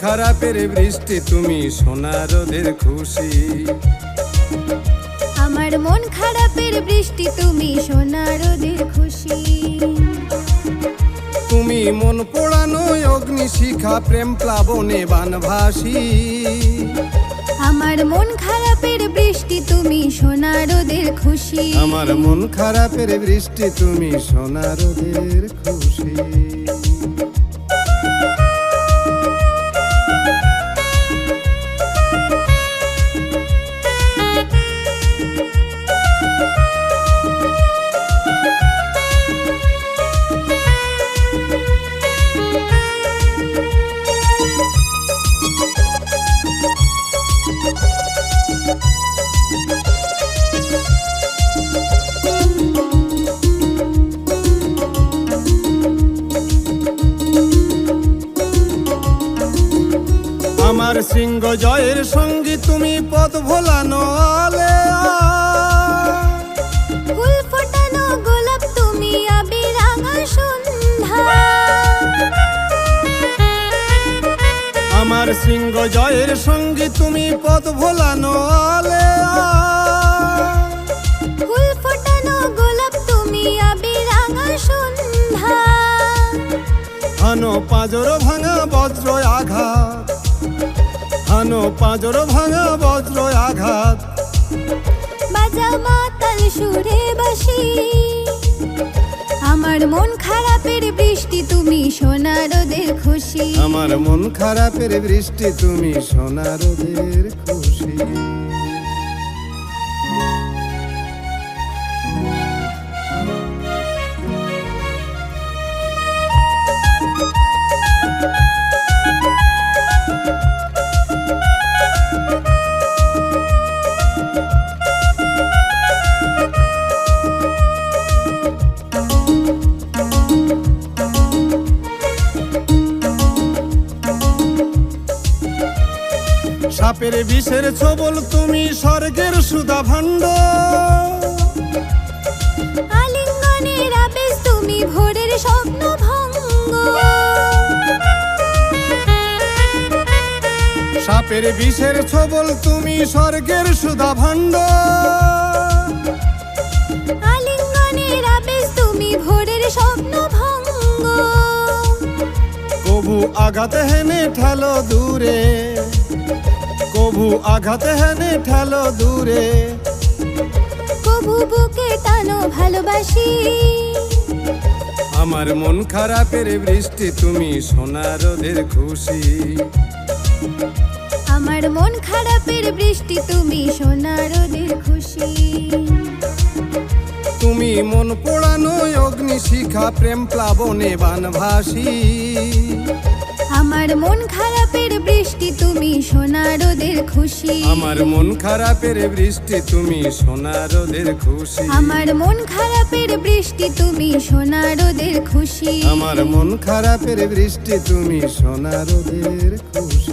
খারাপের বৃষ্টি তুমি সোনা রোদের খুশি। আমার মন খারাপের বৃষ্টি তুমি সোনা রোদের খুশি। তুমি মন পোড়ানো অগ্নি শিখা প্রেম প্লাবনে বানভাসী আমার মন খারাপের বৃষ্টি তুমি সোনা রোদের খুশি। আমার মন খারাপের বৃষ্টি তুমি সোনা রোদের খুশি। সিংহ জয়ের সঙ্গী তুমি পথ ভোলানো আলেয়া ফুল ফোটানো গোলাপ তুমি আবির সন্ধ্যা। আমার সিংহ জয়ের সঙ্গী তুমি পথ ভোলানো আলেয়া ফুল ফোটানো গোলাপ তুমি আবির রাঙা সন্ধ্যা। হানো পাঁজর ভাঙা বজ্র আঘাত। হানো পাঁজর ভাঙা বজ্র আঘাত। বাজা মাতাল সুরে বাসি আমার মন খারাপের বৃষ্টি তুমি সোনারদের খুশি। আমার মন খারাপের বৃষ্টি তুমি সোনারদের খুশি। সাপের বিষের ছবল তুমি স্বর্গের সুধা ভাণ্ড। আলিঙ্গনের আবেশ তুমি ভোরের স্বপ্ন ভঙ্গ। সাপের বিষের ছবল তুমি স্বর্গের সুধা ভাণ্ড। আলিঙ্গনের আবেশ তুমি ভোরের স্বপ্ন ভঙ্গ। কবু আঘাত হেনে ঠেলো দূরে। কবু আঘাত হেনে ঠেলো দূরে। কবু বুকে টানো ভালোবাসি। আমার মন খারাপের বৃষ্টি তুমি সোনা রোদের খুশি। আমার মন খারাপের বৃষ্টি তুমি সোনা রোদের খুশি। তুমি মন পোড়ানো অগ্নি শিখা প্রেম প্লাবনে বানভাসী আমার মন খারাপের বৃষ্টি তুমি সোনারোদের খুশি। আমার মন খারাপের বৃষ্টি তুমি সোনারোদের খুশি। আমার মন খারাপের বৃষ্টি তুমি সোনারোদের খুশি। আমার মন খারাপের বৃষ্টি তুমি সোনারোদের খুশি।